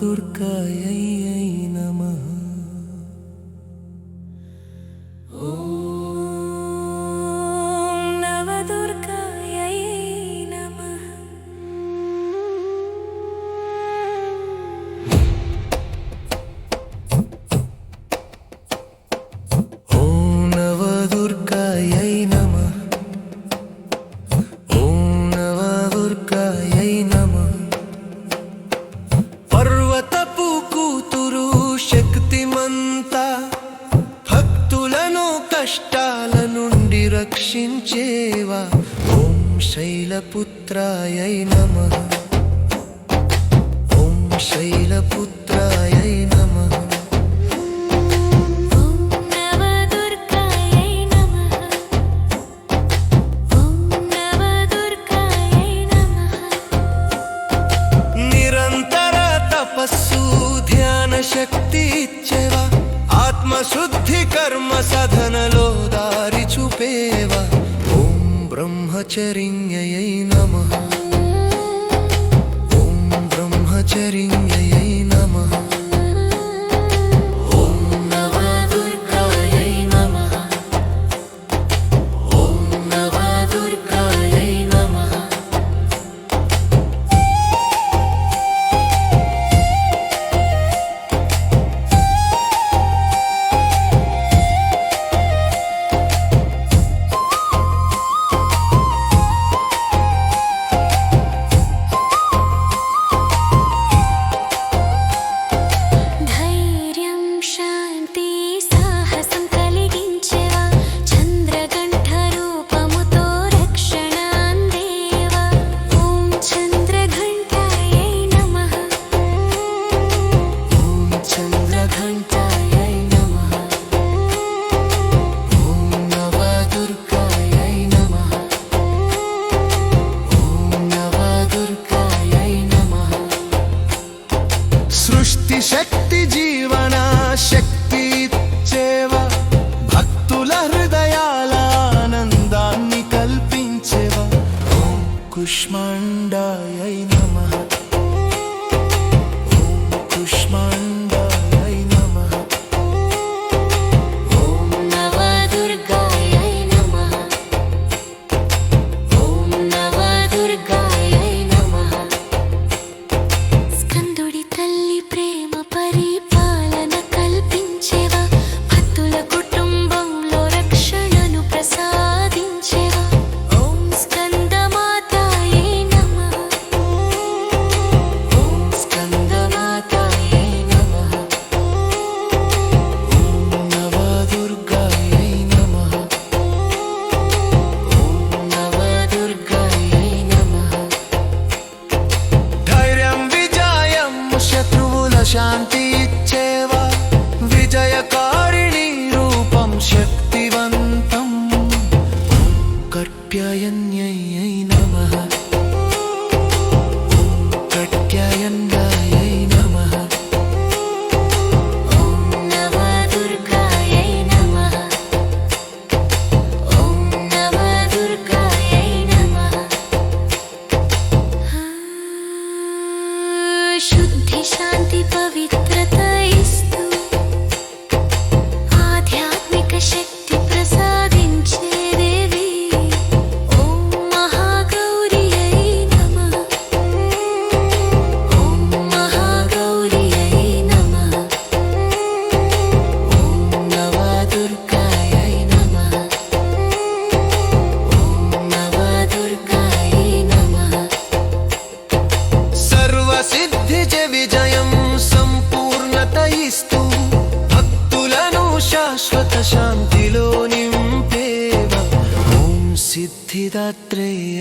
dor cai రక్షించేవా ఓం శైలపుత్రాయై నమ. ఓం శైలపుత్రాయై నమ. నిరంతర తపస్సు ధ్యాన శక్తి ఇచ్చేవా? ఆత్మశుద్ధి కర్మ సాధనలో దారి బ్రహ్మచరింగయై నమ. ఓం బ్రహ్మచరింగయై నమ. భక్తుల హృదయాల ఆనందాన్ని కల్పించేవా? కుష్మణ్ శాంతి ఇచ్చేవా? విజయకారిణి రూపం శక్తివంతం. కర్ప్యయన్యై నమః. ధ్యానిస్తూ భక్తులను శాశ్వత శాంతిలో నింపేవ? ఓం సిద్ధిదాత్రేయ